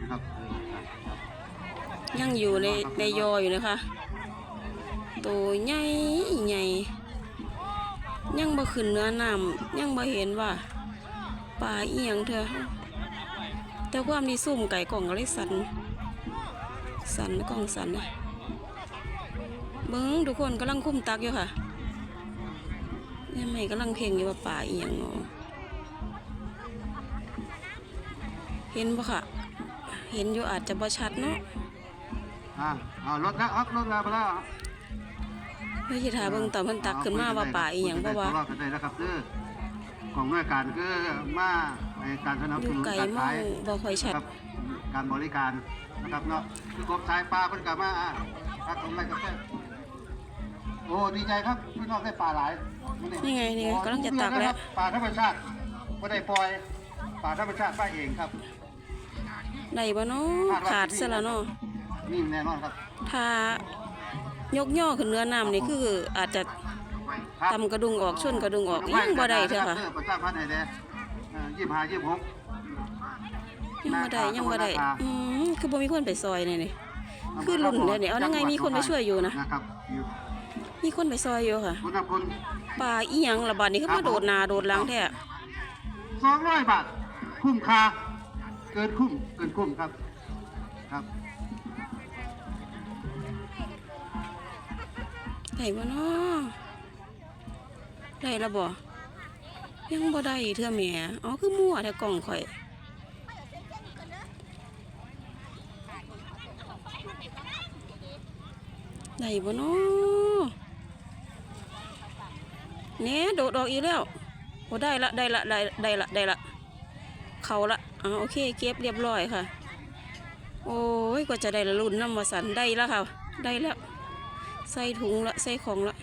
นะครับยังอยู่ในในยออยู่นะคะตัวใหญ่ใหญ่ยังบ่ขึ้นเนื้อน้ำยังบ่เห็นว่าปลาเอียงเธอแต่ความดีซุ่มไก่กล่องก็เลยสัน สันกล่องสันนะเบิ้งทุกคนกำลังคุ้มตักอยู่ค่ะนี่ไม่กำลังเพ่งอยู่ว่าป่าเอียงเนาะเห็นปะค่ะ เห็นอยู่อาจจะบ่ชัดเนาะอ่าเอารถแล้วครับรถแล้วไปแล้วเฮ้ยสิถาเบิ่งตอนเพิ่นตักขึ้นมาว่าป่าอีหยังเพราะว่ารอดกันได้แล้วครับเด้อของหน่วยการคือมาในการสนับอสยู่นุนไกลการมอขางยบ่ค่อยชัดครับการบริการนะครับเนาะคือกบสายปลาเพิ่นกลับมาอะครับผมไม่กาแฟโอ้ดีใจครับพี่น้องได้ปลาหลายนี่ไงนี่ไงกำลังจะตักแล้วปลาธรรมชาติไม่ได้ปล่อยปลาธรรมชาติปลาเองครับ ได้บ่เนาะขาดซะแล้วเนาะนี่แน่นอนครับ ถ้ายกย่อขึ้นเนื้อน้ำนี่คืออาจจะครับตำกระดุงออกชนกระดุงออกยังบ่ได้เถอะค่ะประชาพันธ์ไหนเด้ยี่สิบห้ายี่สิบหกยังบ่ได้ยังบ่ได้อืมคือบ่มีคนไปซอยนี่นี่คือรุ่นเดี๋ยวนี้เอานั่งไงมีคนไปช่วยอยู่นะนะครับอยู่มีคนไปซอยอยู่ค่ะคุณนะคุณปลาอีหยังละบาดนี้คือมาโดดหนาโดดหลังแท้สองร้อยบาทคุ้มค่า เกินคุ้มเกินคุ้มครับครับได้บ่เนาะได้ละบ่ยังบ่ได้เทื่อแหม่อ๋อคือมั่วแต่กล่องข่อยได้บ่เนาะเนี่ยโดดออกอีกแล้วโอ้ได้ละได้ละได้ได้ละได้ละ เขาละอ๋อโอเคเก็บเรียบร้อยค่ะ โอ้ยกว่าจะได้ละรุ่นน้ำมาสันได้แล้วค่ะ ได้แล้ว ใส่ถุงละใส่ของละ